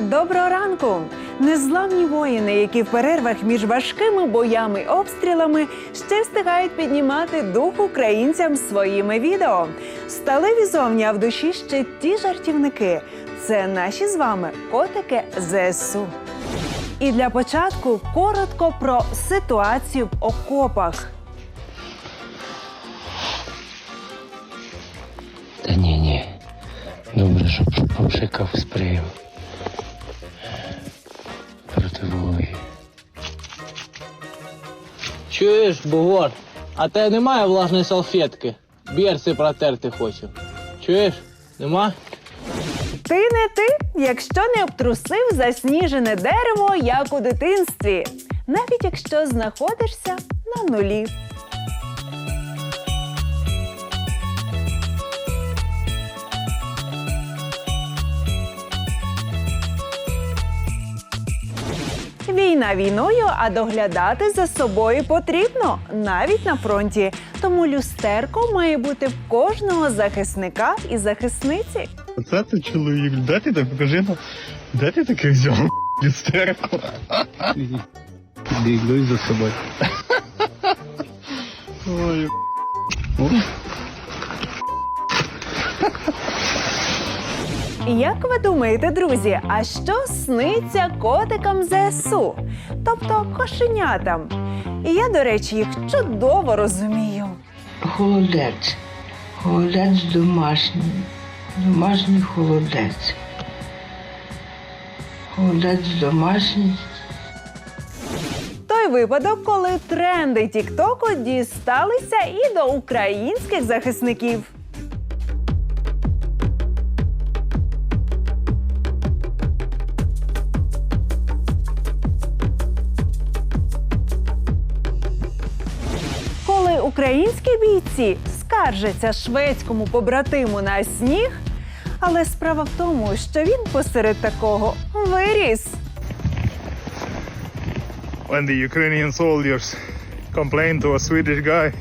Доброго ранку! Незламні воїни, які в перервах між важкими боями обстрілами ще встигають піднімати дух українцям своїми відео. Сталеві зовні, а в душі ще ті жартівники. Це наші з вами котики ЗСУ. І для початку коротко про ситуацію в окопах. Та ні, ні. Добре, щоб попшикав спреєм. Проти. Чуєш, бугор? А те немає влажної салфетки. Бірси протерти хочу. Чуєш? Нема? Ти не ти, якщо не обтрусив засніжене дерево, як у дитинстві, навіть якщо знаходишся на нулі. Війна війною, а доглядати за собою потрібно навіть на фронті. Тому люстерко має бути в кожного захисника і захисниці. Оце ти чоловік, де ти так покажи нам, де ти таке взяв люстерку? Діглуй за собою. Ой, Як ви думаєте, друзі, а що сниться котикам ЗСУ, тобто кошенятам? І я, до речі, їх чудово розумію. Холодець. Холодець домашній. Домашній холодець. Холодець домашній. Той випадок, коли тренди Тіктоку дісталися і до українських захисників. Українські бійці скаржаться шведському побратиму на сніг, але справа в тому, що він посеред такого виріс. When the Ukrainian soldiers complain to a Swedish guy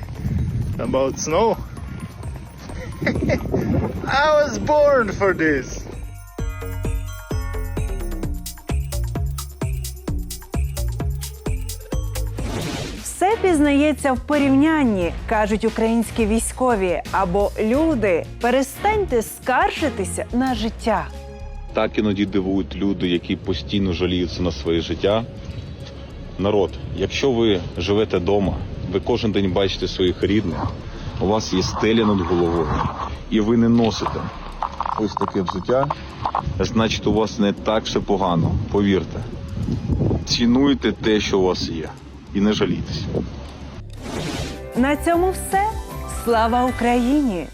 about snow, I was born for this. Все пізнається в порівнянні, кажуть українські військові або люди. Перестаньте скаржитися на життя. Так іноді дивують люди, які постійно жаліються на своє життя. Народ, якщо ви живете вдома, ви кожен день бачите своїх рідних, у вас є стеля над головою, і ви не носите ось таке взуття, значить у вас не так все погано, повірте. Цінуйте те, що у вас є, і не жалітися. На цьому все. Слава Україні!